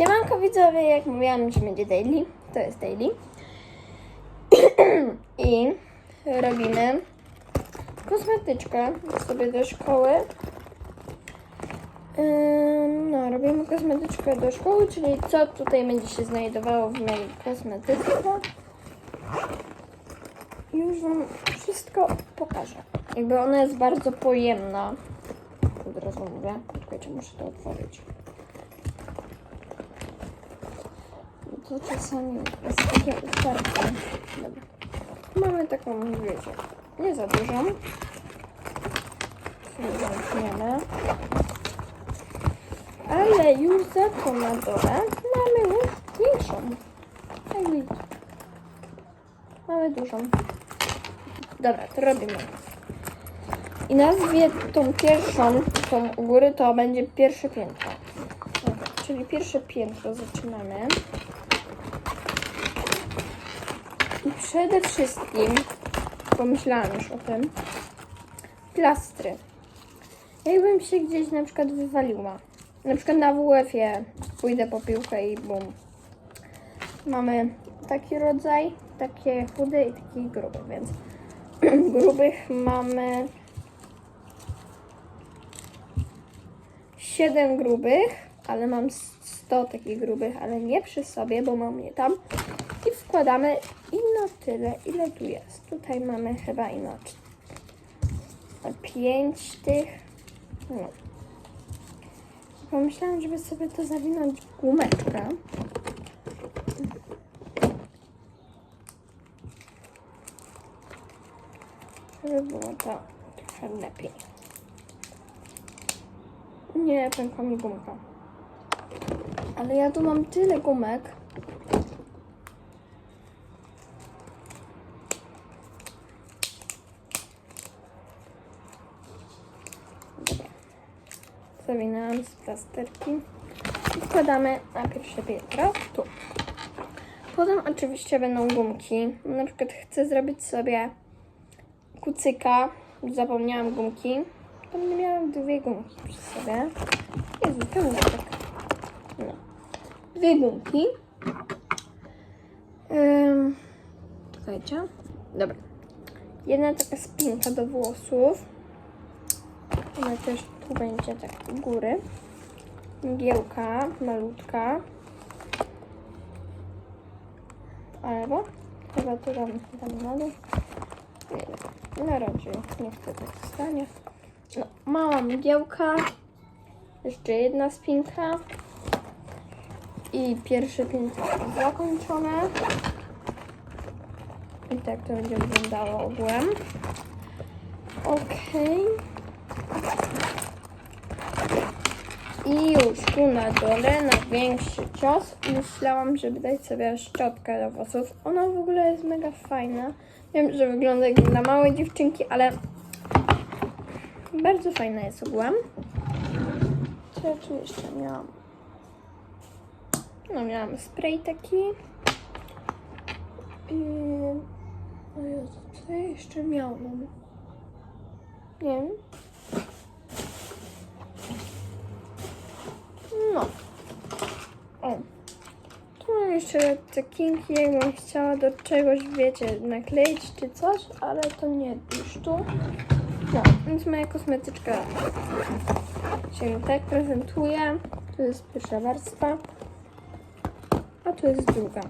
Siemanko widzowie, jak mówiłam, że będzie daily, to jest daily. I robimy kosmetyczkę sobie do szkoły. No, robimy kosmetyczkę do szkoły, czyli co tutaj będzie się znajdowało w mojej kosmetyce. Już Wam wszystko pokażę. Jakby ona jest bardzo pojemna. Od razu mówię. Czekajcie, muszę to otworzyć. To czasami jest takie utarcie. Dobra. Mamy taką, wiecie, nie za dużą. Sobie zamkniemy. Ale już za to na mamy już większą. Jak widzicie. Mamy dużą. Dobra, to robimy. I nazwie tą pierwszą, tą u góry, to będzie pierwsze piętro. Czyli pierwsze piętro zaczynamy. I przede wszystkim, pomyślałam już o tym, plastry. Jakbym się gdzieś na przykład wywaliła. Na przykład na WF-ie pójdę po piłkę i bum. Mamy taki rodzaj, takie chude i taki gruby, więc grubych mamy 7 grubych, ale mam 100 takich grubych, ale nie przy sobie, bo mam je tam. I wkładamy ino tyle, ile tu jest. Tutaj mamy chyba ino 5 tych. No. Pomyślałam, żeby sobie to zawinąć w gumeczkę. Żeby było to trochę lepiej. Nie, pękła mi gumka. Ale ja tu mam tyle gumek. Zawinęłam z plasterki. I wkładamy na pierwsze piętro. Tu. Potem oczywiście będą gumki. Na przykład chcę zrobić sobie kucyka. Zapomniałam gumki. Tam miałam dwie gumki przy sobie. Jezu, czemu tak? Dwie gumki. Ym, czekajcie. Dobra. Jedna taka spinka do włosów. Ona też tu będzie tak u góry. Mgiełka malutka. Albo chyba to dam, dam na dół. Nie, na razie nie chcę tak stanie. No, mała mgiełka. Jeszcze jedna spinka. I pierwsze piętro zakończone. I tak to będzie wyglądało ogółem. Okej. I już tu na dole, na większy cios, myślałam, żeby dać sobie szczotkę do włosów. Ona w ogóle jest mega fajna. Wiem, że wygląda jak dla małej dziewczynki, ale bardzo fajna jest ogółem. Co ja tu jeszcze miałam? No miałam spray taki. I... O Jezu, co ja jeszcze miałam? Nie wiem. No. O. Tu mam jeszcze cekinki, jakbym chciała do czegoś, wiecie, nakleić czy coś, ale to nie już tu. No, więc moja kosmetyczka się tak prezentuje. Tu jest pierwsza warstwa, a tu jest druga.